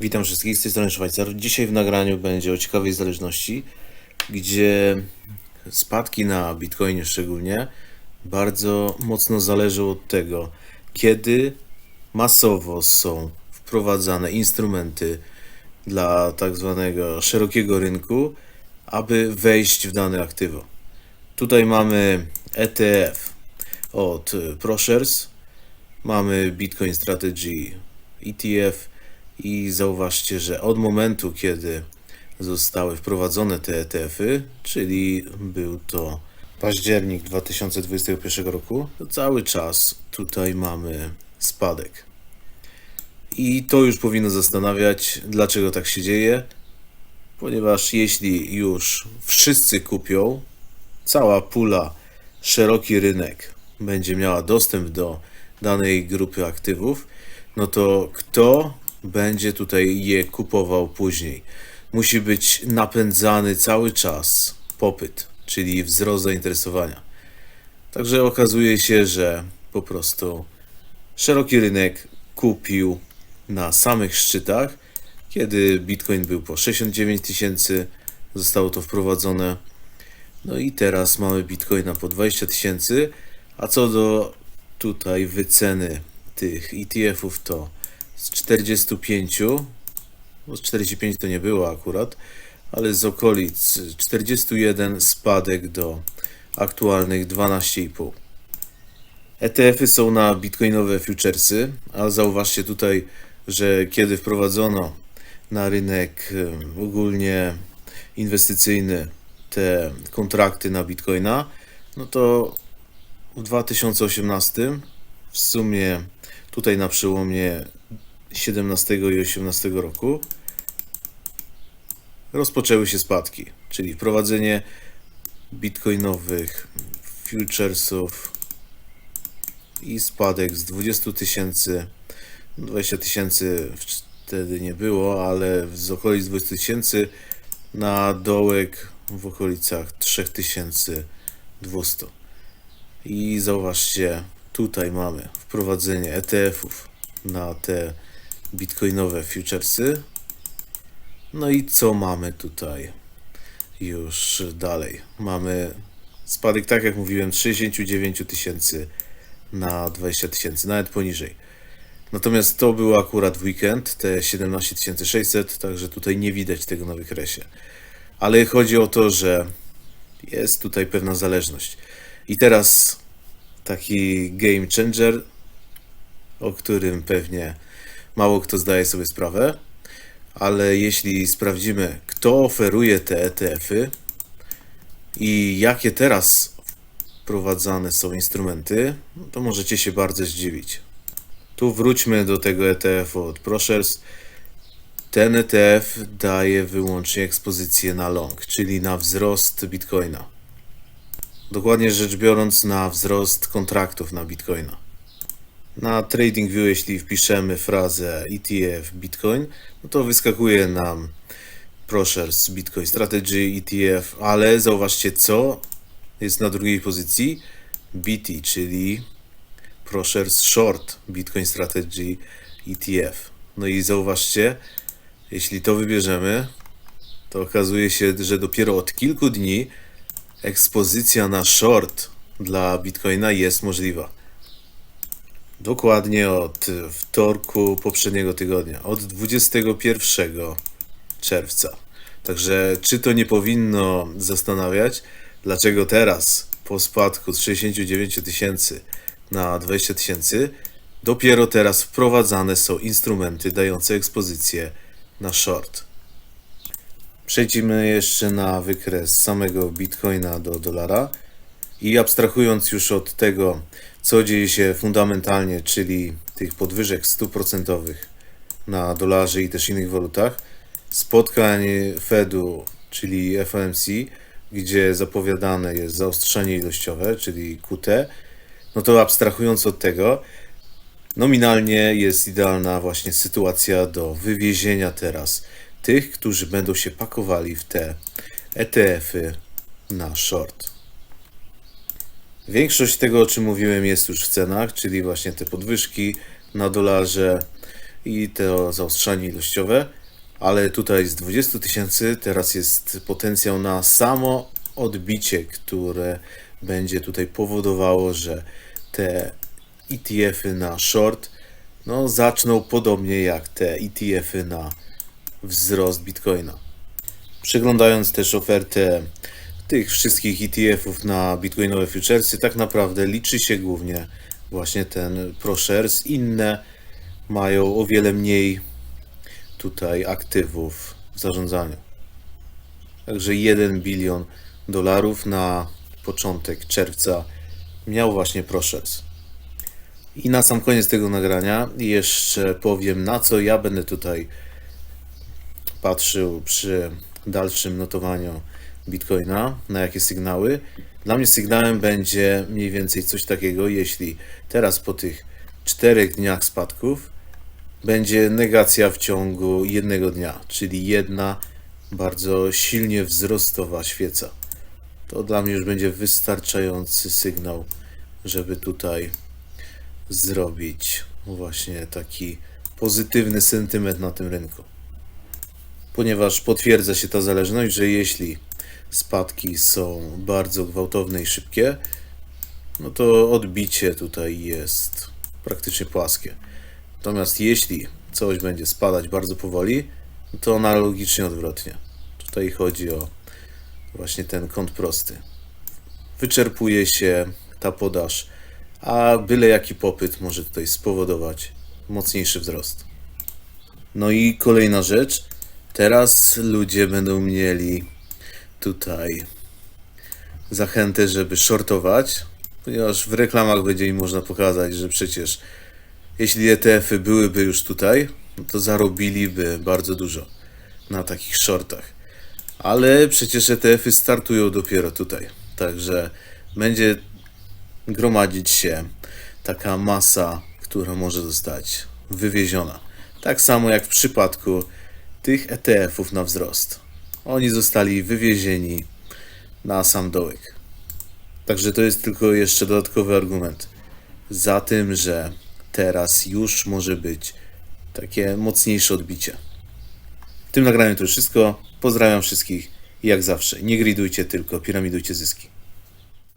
Witam wszystkich z tej strony Szwajcar. Dzisiaj w nagraniu będzie o ciekawej zależności, gdzie spadki na Bitcoinie szczególnie bardzo mocno zależą od tego, kiedy masowo są wprowadzane instrumenty dla tak zwanego szerokiego rynku, aby wejść w dane aktywo. Tutaj mamy ETF od ProShares, mamy Bitcoin Strategy ETF i zauważcie, że od momentu, kiedy zostały wprowadzone te ETF-y, czyli był to październik 2021 roku, to cały czas tutaj mamy spadek. I to już powinno zastanawiać, dlaczego tak się dzieje, ponieważ jeśli już wszyscy kupią, cała pula, szeroki rynek będzie miała dostęp do danej grupy aktywów, no to kto będzie tutaj je kupował później? Musi być napędzany cały czas popyt, czyli wzrost zainteresowania. Także okazuje się, że po prostu szeroki rynek kupił na samych szczytach, kiedy Bitcoin był po 69 tysięcy, zostało to wprowadzone. No i teraz mamy Bitcoina po 20 tysięcy, a co do tutaj wyceny tych ETF-ów to z 45, bo z 45 to nie było akurat, ale z okolic 41 spadek do aktualnych 12,5. ETF-y są na bitcoinowe futuresy, a zauważcie tutaj, że kiedy wprowadzono na rynek ogólnie inwestycyjny te kontrakty na bitcoina, no to w 2018 w sumie tutaj na przełomie 17 i 18 roku rozpoczęły się spadki, czyli wprowadzenie bitcoinowych futuresów i spadek z 20 tysięcy, 20 tysięcy wtedy nie było, ale z okolic 20 tysięcy na dołek w okolicach 3200. I zauważcie, tutaj mamy wprowadzenie ETF-ów na te bitcoinowe futuresy. No i co mamy tutaj już dalej? Mamy spadek, tak jak mówiłem, z 69 tysięcy na 20 tysięcy, nawet poniżej. Natomiast to było akurat weekend, te 17 600, także tutaj nie widać tego na wykresie. Ale chodzi o to, że jest tutaj pewna zależność. I teraz taki game changer, o którym pewnie mało kto zdaje sobie sprawę, ale jeśli sprawdzimy, kto oferuje te ETF-y i jakie teraz wprowadzane są instrumenty, no to możecie się bardzo zdziwić. Tu wróćmy do tego ETF-u od ProShares. Ten ETF daje wyłącznie ekspozycję na long, czyli na wzrost Bitcoina. Dokładnie rzecz biorąc, na wzrost kontraktów na Bitcoina. Na TradingView, jeśli wpiszemy frazę ETF Bitcoin, no to wyskakuje nam ProShares Bitcoin Strategy ETF, ale zauważcie co jest na drugiej pozycji BT, czyli ProShares Short Bitcoin Strategy ETF. No i zauważcie, jeśli to wybierzemy, to okazuje się, że dopiero od kilku dni ekspozycja na short dla Bitcoina jest możliwa. Dokładnie od wtorku poprzedniego tygodnia, od 21 czerwca. Także czy to nie powinno zastanawiać, dlaczego teraz po spadku z 69 tysięcy na 20 tysięcy dopiero teraz wprowadzane są instrumenty dające ekspozycję na short. Przejdźmy jeszcze na wykres samego bitcoina do dolara i abstrahując już od tego, co dzieje się fundamentalnie, czyli tych podwyżek stuprocentowych na dolarze i też innych walutach, spotkań Fedu, czyli FOMC, gdzie zapowiadane jest zaostrzenie ilościowe, czyli QT, no to abstrahując od tego, nominalnie jest idealna właśnie sytuacja do wywiezienia teraz tych, którzy będą się pakowali w te ETF-y na short. Większość tego, o czym mówiłem, jest już w cenach, czyli właśnie te podwyżki na dolarze i to zaostrzanie ilościowe, ale tutaj z 20 tysięcy teraz jest potencjał na samo odbicie, które będzie tutaj powodowało, że te ETF-y na short no, zaczną podobnie jak te ETF-y na wzrost Bitcoina. Przeglądając też ofertę tych wszystkich ETF-ów na bitcoinowe futuresy, tak naprawdę liczy się głównie właśnie ten ProShares. Inne mają o wiele mniej tutaj aktywów w zarządzaniu. Także 1 bilion dolarów na początek czerwca miał właśnie ProShares. I na sam koniec tego nagrania jeszcze powiem, na co ja będę tutaj patrzył przy dalszym notowaniu Bitcoina, na jakie sygnały. Dla mnie sygnałem będzie mniej więcej coś takiego, jeśli teraz po tych czterech dniach spadków będzie negacja w ciągu jednego dnia, czyli jedna bardzo silnie wzrostowa świeca. To dla mnie już będzie wystarczający sygnał, żeby tutaj zrobić właśnie taki pozytywny sentyment na tym rynku. Ponieważ potwierdza się ta zależność, że jeśli spadki są bardzo gwałtowne i szybkie, no to odbicie tutaj jest praktycznie płaskie. Natomiast jeśli coś będzie spadać bardzo powoli, to analogicznie odwrotnie. Tutaj chodzi o właśnie ten kąt prosty. Wyczerpuje się ta podaż, a byle jaki popyt może tutaj spowodować mocniejszy wzrost. No i kolejna rzecz. Teraz ludzie będą mieli tutaj zachętę, żeby shortować, ponieważ w reklamach będzie im można pokazać, że przecież jeśli ETF-y byłyby już tutaj, to zarobiliby bardzo dużo na takich shortach. Ale przecież ETF-y startują dopiero tutaj. Także będzie gromadzić się taka masa, która może zostać wywieziona. Tak samo jak w przypadku tych ETF-ów na wzrost. Oni zostali wywiezieni na sam dołek. Także to jest tylko jeszcze dodatkowy argument za tym, że teraz już może być takie mocniejsze odbicie. W tym nagraniu to już wszystko. Pozdrawiam wszystkich i jak zawsze, nie gridujcie, tylko piramidujcie zyski.